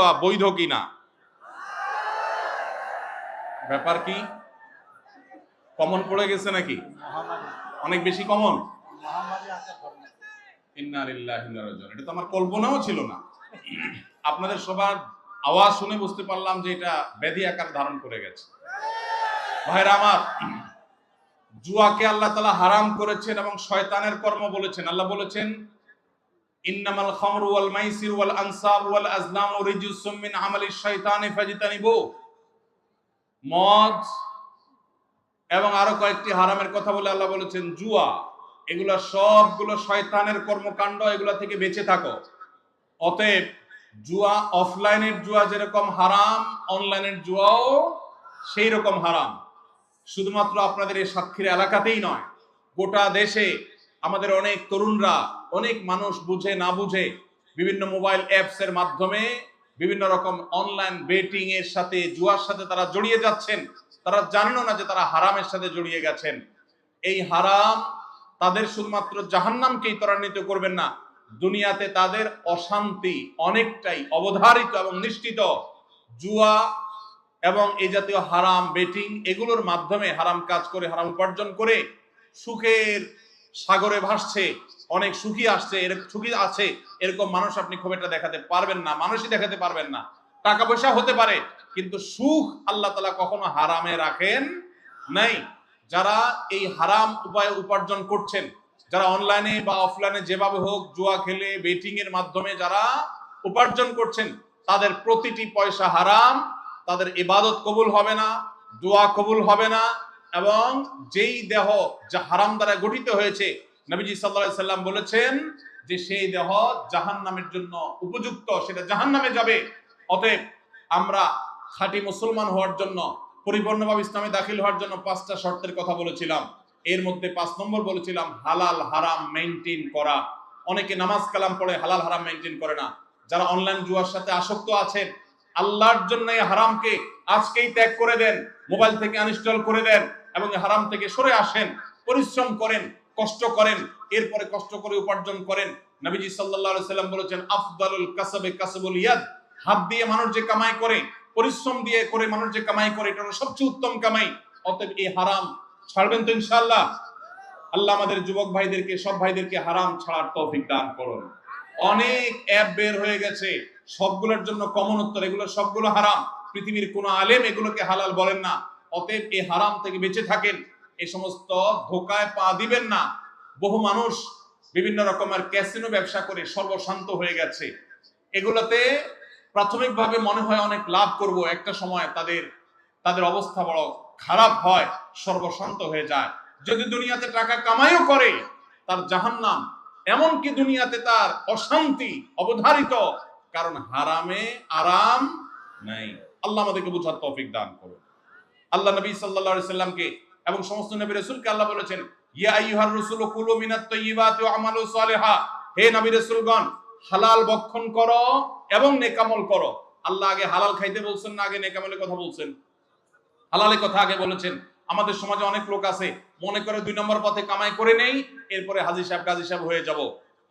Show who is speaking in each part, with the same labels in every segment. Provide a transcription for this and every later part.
Speaker 1: বৈধ কিনা? ব্যাপার কি? কমন পড়ে গেছে নাকি? অনেক বেশি কমন? আপনাদের সবার আওয়াজ শুনে বুঝতে পারলাম যে এটা ব্যাধি আকার ধারণ করে গেছে। ভাইরা আমার, জুয়াকে আল্লাহ তালা হারাম করেছেন এবং শয়তানের কর্ম বলেছেন। আল্লাহ বলেছেন ইন্নামাল খামরু ওয়াল মাইসির ওয়াল আনসাব ওয়াল আজলামু রিজসুম মিন আমালিশ শাইতানি মদ এবং আরও কয়েকটি হারামের কথা বলে আল্লাহ বলেছেন, জুয়া, এগুলা সবগুলো শয়তানের কর্মকাণ্ড, এগুলা থেকে বেঁচে থাকো। অতএব জুয়া অফলাইনের জুয়া যেরকম হারাম, অনলাইনের জুয়াও সেই রকম হারাম। শুধুমাত্র আপনাদের এই সাক্ষীর এলাকাতেই নয়, গোটা দেশে আমাদের অনেক তরুণরা, অনেক মানুষ বুঝে না বুঝে বিভিন্ন মোবাইল অ্যাপস এর মাধ্যমে বিভিন্ন রকম অনলাইন বেটিং এর সাথে, জুয়ার সাথে তারা জড়িয়ে যাচ্ছেন। তারা জানেনও না যে তারা হারামের সাথে জড়িয়ে গেছেন। এই হারাম তাদের শুধুমাত্র জাহান্নামকেই ত্বরান্বিত করবেন না, দুনিয়াতে তাদের অশান্তি অনেকটাই অবধারিত এবং নিশ্চিত। জুয়া এবং এই জাতীয় হারাম বেটিং এগুলোর মাধ্যমে হারাম কাজ করে, হারাম উপার্জন করে সুখের সাগরে ভাসছে, অনেক সুখী আসছে এরকম সুখী আছে, এরকম মানুষ আপনি খুব একটা দেখাতে পারবেন না, মানুষই দেখাতে পারবেন না। টাকা পয়সা হতে পারে, কিন্তু সুখ আল্লাহ তালা কখনো হারামে রাখেন নাই। যারা এই হারাম উপায়ে উপার্জন করছেন, যারা অনলাইনে বা অফলাইনে যেভাবে হোক জুয়া খেলে, বেটিং এর মাধ্যমে যারা উপার্জন করছেন, তাদের প্রতিটি পয়সা হারাম, তাদের ইবাদত কবুল হবে না, দোয়া কবুল হবে না এবং যেই দেহ যা হারাম দ্বারা গঠিত হয়েছে, নবীজি সাল্লাল্লাহু সাল্লাম বলেছেন যে সেই দেহ জাহান নামের জন্য উপযুক্ত, সেটা জাহান নামে যাবে। অতএব আমরা খাঁটি মুসলমান হওয়ার জন্য, পরিপূর্ণভাবে ইসলামে দাখিল হওয়ার জন্য পাঁচটা শর্তের কথা বলেছিলাম। এর মধ্যে পাঁচ নম্বর বলেছিলাম, হালাল, হারাম মেনটেন করা। অনেকে নামাজ কালাম পড়ে হালাল, হারাম মেনটেন করে না। যারা অনলাইন জুয়ার সাথে আসক্ত আছেন, আল্লাহর জন্য এই হারামকে আজকেই ত্যাগ করে দেন, মোবাইল থেকে আনইনস্টল করে দেন। এবং হারাম থেকে সরে আসেন, পরিশ্রম করেন, কষ্ট করেন, এরপরে কষ্ট করে উপার্জন করেন। নবীজি আলাইহি সাল্লাম বলেছেন, আফদালুল কাসাবে কাসাবুল ইয়াদ। হাত দিয়ে মানুষ যে কামাই করে, পরিশ্রম দিয়ে করে মানুষ যে কামাই করে এটা সবচেয়ে উত্তম কামাই। অতএব এই হারাম ছাড়বেন তো ইনশাআল্লাহ। আল্লাহ আমাদের যুবক ভাইদেরকে, সব ভাইদেরকে হারাম ছাড়ার তৌফিক দান করুন। অনেক অ্যাপ বের হয়ে গেছে, সবগুলোর জন্য কমন উত্তর, এগুলো সবগুলো হারাম। পৃথিবীর কোন আলেম এগুলোকে হালাল বলেন না। অতএব এই হারাম থেকে বেঁচে থাকেন। এই সমস্ত ধোকায় পা দিবেন না। বহু মানুষ বিভিন্ন রকমের ক্যাসিনো ব্যবসা করে সর্বশান্ত হয়ে গেছে। এগুলোতে প্রাথমিকভাবে মনে হয় অনেক লাভ করব। একটা সময় তাদের তাদের অবস্থা বড় খারাপ হয়, সর্বশান্ত হয়ে যায়। যদি দুনিয়াতে টাকা কামাইও করে, তার জাহান্নাম। এমনকি দুনিয়াতে তার অশান্তি অবধারিত, কারণ হারামে আরাম নাই। আল্লাহ আমাদেরকে বুঝার তৌফিক দান করুন। আল্লাহ নবী আলাইহি সাল্লামকে এবং সমস্ত নবী রাসূলকে আল্লাহ বলেছেন, ইয়া কুলু মিনাত আমালু হে নবী হালাল ভক্ষণ করো এবং নেকামল করো। আল্লাহ আগে হালাল খাইতে বলছেন না, আগে নেকামলের কথা বলছেন। হালালের কথা আগে বলেছেন। আমাদের সমাজে অনেক লোক আছে, মনে করে দুই নম্বর পথে কামাই করে নেই, এরপরে হাজি সাহেব, গাজী সাহেব হয়ে যাব।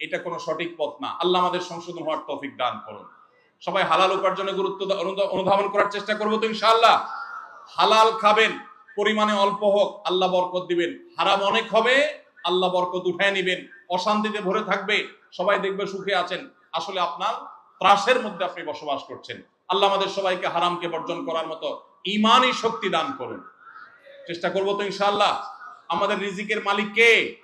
Speaker 1: এটা কোনো সঠিক পথ না। আল্লাহ আমাদের সংশোধন হওয়ার তৌফিক দান করুন। সবাই হালাল উপার্জনে গুরুত্ব অনুধাবন করার চেষ্টা করব তো ইনশাআল্লাহ। হালাল খাবেন, পরিমাণে অল্প হোক, আল্লাহ বরকত দিবেন। হারাম অনেক হবে, আল্লাহ বরকত উঠায় নিবেন। অশান্তিতে ভরে থাকবে, সবাই দেখবে সুখে আছেন। আসলে আপনার ত্রাসের মধ্যে আপনি বসবাস করছেন। আল্লাহ আমাদের সবাইকে হারামকে বর্জন করার মতো ইমানই শক্তি দান করুন। চেষ্টা করব তো ইনশাআল্লাহ। আমাদের রিজিকের মালিক কে?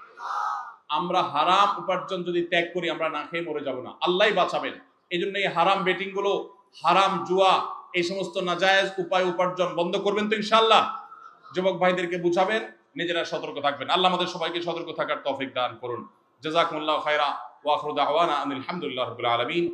Speaker 1: আমরা হারাম উপার্জন যদি ত্যাগ করি, আমরা না খেয়ে মরে যাব না। আল্লাহ বাঁচাবেন। এই জন্য এই হারাম বেটিংগুলো হারাম জুয়া এই সমস্ত নাজায়েজ উপায় উপার্জন বন্ধ করবেন তো ইনশাআল্লাহ। যুবক ভাইদেরকে বুঝাবেন, নিজেরা সতর্ক থাকবেন। আল্লাহ আমাদের সবাইকে সতর্ক থাকার তৌফিক দান করুন। জাজাকুল্লাহ খায়রা ওয়া আখিরু দাওয়ানা আনিল হামদুলিল্লাহি রাব্বিল আলামিন।